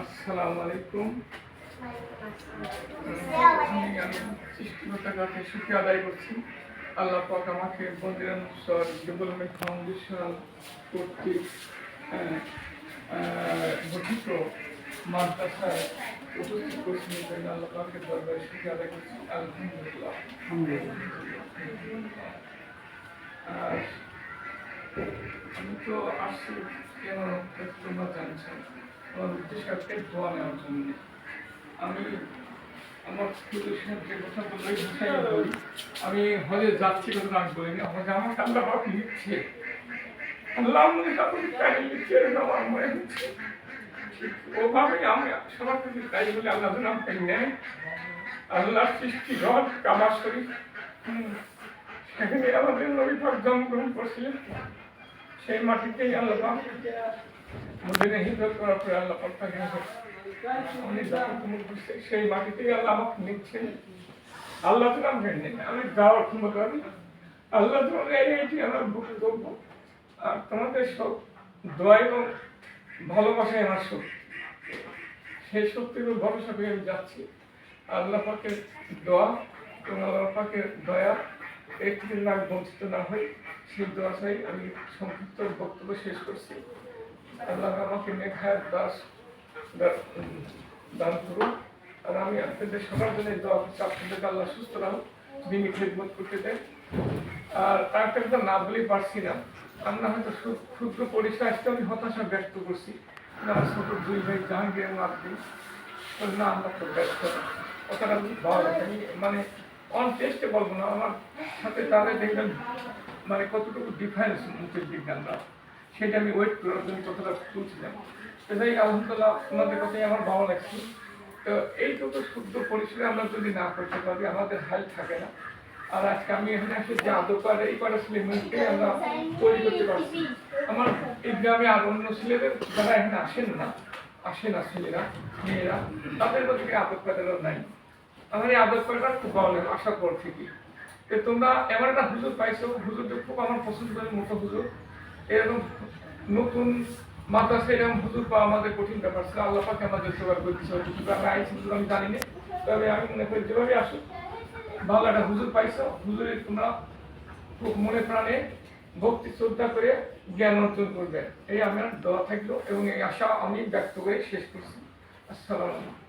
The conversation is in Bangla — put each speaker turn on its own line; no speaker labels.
আসসালামু আলাইকুম আমি আমি সুখী আদায় করছি। আল্লাহ পাক আমাকে বন্দিরানুসর ডেভেলপমেন্ট ফাউন্ডেশন কর্তৃক গঠিত মাদ্রাসায় উপস্থিত করছেন এই জন্য আল্লাহ পাকের দরবারে সুখী আদায় করছি। আলহামদুলিল্লাহ। আর আমি তো আসছি কেন তোমরা জানছেন আমার উদ্দেশ্য আজকে দোয়া নেওয়ার জন্য। আমি আমার স্কুলের কথা বলি। আমি হলে যাচ্ছি কথা আমি বলিনি আমাকে আল্লাহ পাক লিখছে আল্লাহ লিখছে আমার মনে আমি সবার কাছে চাই বলে আল্লাহ যেন আমাকে নেয়। আল্লাহ সৃষ্টি হুম, সেখানে আমাদের নবী পাক জন্মগ্রহণ করছিলেন। সেই মাটিতেই আল্লাহ মদিনে হিজরত করার পরে আল্লাহ তাকে সেই মাটিতেই আল্লাহ আমাকে নিচ্ছেন। আল্লাহ তো আমাকে নেই আমি যাওয়ার ক্ষমতা আমি আল্লাহ এই এইটি আমার বক্তব্য আর তোমাদের সব দোয়া এবং ভালোবাসায় আমার শক্তি সেই শক্তির ভরসা পেয়ে আমি যাচ্ছি। আল্লাহ পাকের দোয়া এবং আল্লাহ পাকের দয়া এর থেকে না বঞ্চিত না হই সেই দোয়া চাই আমি সংক্ষিপ্ত বক্তব্য শেষ করছি। আল্লাহ আমাকে মেঘায় দাস দান করুন আর আমি আপনাদের সবার জন্য দোয়া করছি। আপনাদেরকে আল্লাহ সুস্থ রাখুন দিনই খেদমত করতে দেন। আর তার কথা না বলেই পারছি না। আমরা হয়তো ক্ষুদ্র পরিসর আসতে আমি হতাশা ব্যক্ত করছি। না, ছোট দুই ভাই জাহাঙ্গীর মাধ্যমে। না আমরা তো ব্যস্ত কথাটা ভালো লাগে মানে অন টেস্টে বলব না, আমার সাথে তারা দেখবেন মানে কতটুকু ডিফারেন্স মুখের বিজ্ঞানরা সেটা আমি ওয়েট করার জন্য কথাটা তুলছিলাম তো যাই আলহামদুলিল্লাহ ওনাদের কথাই আমার ভালো লাগছে। তো এইটুকু শুদ্ধ পরিসরে আমরা যদি না করতে পারি, আমাদের হাল থাকে না। আর আজকে আমি এখানে এসে যে আদর করে এই কটা মেয়েকে আমরা তৈরি করতে পারছি। আমার এই গ্রামে আর অন্য ছেলেদের, যারা এখানে আসেন না আসে না ছেলেরা, মেয়েরা, তাদের মধ্যে আদর কাটারও নাই। আমার এই করাটা খুব ভালো লাগে আশা কর থেকে তোমরা এমন একটা হুজুর পাইছো হুজুরটা খুব আমার পছন্দ করে মোটো হুজুর। এরকম নতুন মাদ্রাসা এরকম হুজুর পাওয়া আমাদের কঠিন ব্যাপার ছিল। আল্লাহ পাকে আমাদের সেবা করতেছে হয়তো। কিন্তু আমরা আইসি হুজুর, আমি জানি না। তবে আমি মনে করি যেভাবে আসো ভালো একটা হুজুর পাইছো। হুজুরের তোমরা খুব মনে প্রাণে ভক্তি, শ্রদ্ধা করে জ্ঞান অর্জন করবে। এই আমার দোয়া থাকল এবং এই আশা আমি ব্যক্ত করে শেষ করছি। আসসালামু আলাইকুম।